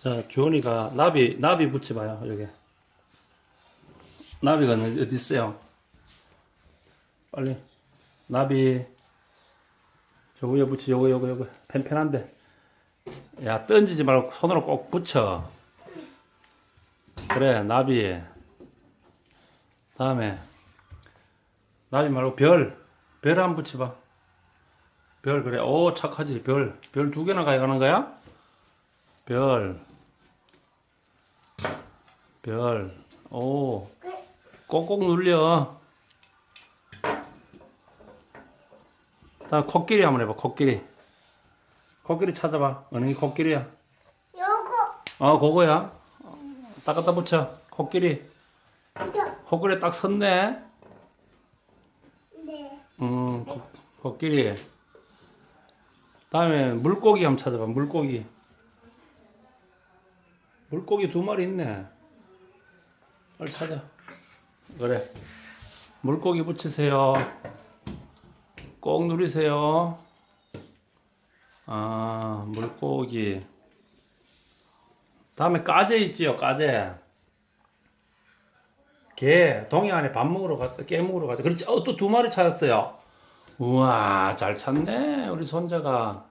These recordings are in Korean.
자, 주원이가 나비, 나비 붙여봐요, 여기. 나비가 어디 있어요? 빨리. 나비. 저 위에 붙여, 요거, 요거, 요거. 펜펜한데. 야, 던지지 말고 손으로 꼭 붙여. 그래, 나비. 다음에. 나비 말고 별. 별한번 붙여봐. 별, 그래. 오, 착하지. 별. 별 두 개나 가져가는 거야? 별. 별. 오. 꼭꼭 눌려. 다음 코끼리 한번 해봐. 코끼리. 코끼리 찾아봐. 어느 게 코끼리야? 요거 어, 그거야. 딱 갖다 붙여. 코끼리. 코끼리 딱 섰네. 네 음, 코, 코끼리. 다음에 물고기 한번 찾아봐. 물고기. 물고기 두 마리 있네. 빨리 찾아. 그래. 물고기 붙이세요. 꼭 누리세요. 아, 물고기. 다음에 까제 있지요, 까제. 개, 동해안에 밥 먹으러 갔어, 깨 먹으러 갔어. 그렇지, 어, 또 두 마리 찾았어요. 우와, 잘 찾네, 우리 손자가.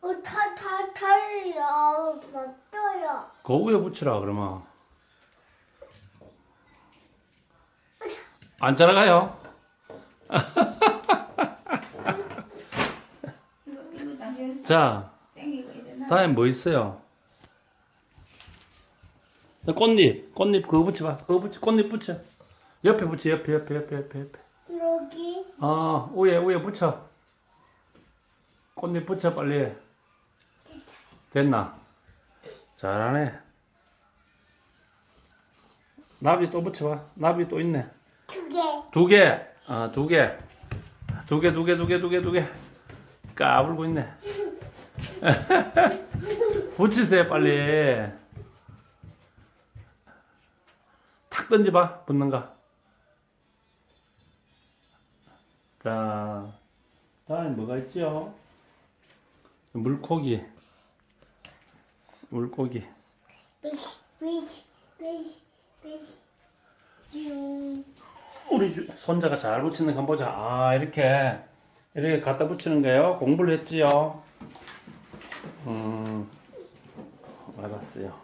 어 다다 달려 맞어요 그 위에 붙이라, 그러면. 안 따라가요? 이거 이거 나중에 자, 땡기고 이러나? 다음에 뭐 있어요? 꽃잎, 꽃잎 그거 붙여봐. 그거 붙여, 꽃잎 붙여. 옆에 붙여, 옆에, 옆에, 옆에, 옆에, 옆에. 여기 아, 위에, 위에 붙여. 꽃잎 붙여, 빨리. 됐나? 잘하네. 나비 또 붙여봐. 나비 또 있네. 두 개 두 개. 아, 두 개. 두 개, 두 개, 두 개, 두 개, 두 개. 까불고 있네. 붙이세요, 빨리. 탁 던져봐, 붙는가. 자, 다음에 뭐가 있죠? 물고기. 물고기. 비시 비시 비시 비시 쭉 우리 주- 손자가 잘 붙이는 거 한번 보자. 아, 이렇게, 이렇게 갖다 붙이는 거예요. 공부를 했지요. 음, 알았어요.